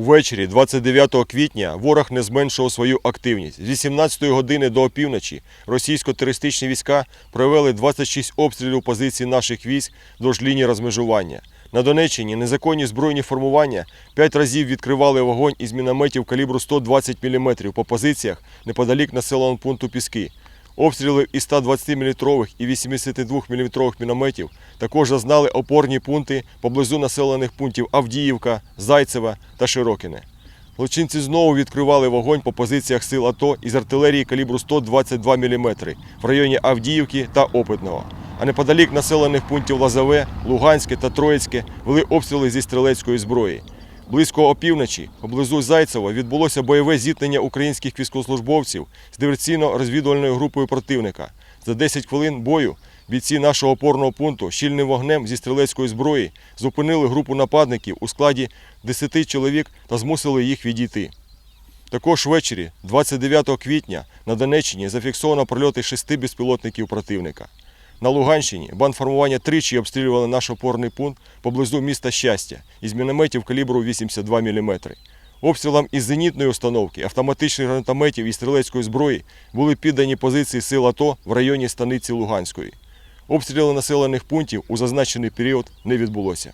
Увечері 29 квітня ворог не зменшував свою активність. З 18 години до опівночі російсько-терористичні війська провели 26 обстрілів позицій наших військ вдовж лінії розмежування. На Донеччині незаконні збройні формування п'ять разів відкривали вогонь із мінометів калібру 120 мм по позиціях неподалік населеного пункту Піски. Обстріли із 120-мм і 82-мм мінометів також зазнали опорні пункти поблизу населених пунктів Авдіївка, Зайцева та Широкине. Злочинці знову відкривали вогонь по позиціях сил АТО із артилерії калібру 122 мм в районі Авдіївки та Опитного. А неподалік населених пунктів Лазове, Луганське та Троїцьке вели обстріли зі стрілецької зброї. Близько опівночі поблизу Зайцева відбулося бойове зіткнення українських військовослужбовців з диверсійно-розвідувальною групою противника. За 10 хвилин бою бійці нашого опорного пункту щільним вогнем зі стрілецької зброї зупинили групу нападників у складі 10 чоловік та змусили їх відійти. Також ввечері, 29 квітня, на Донеччині зафіксовано прольоти шести безпілотників противника. На Луганщині банформування тричі обстрілювали наш опорний пункт поблизу міста Щастя із мінометів калібру 82 мм. Обстрілам із зенітної установки, автоматичних гранатометів і стрілецької зброї були піддані позиції сил АТО в районі станиці Луганської. Обстріли населених пунктів у зазначений період не відбулося.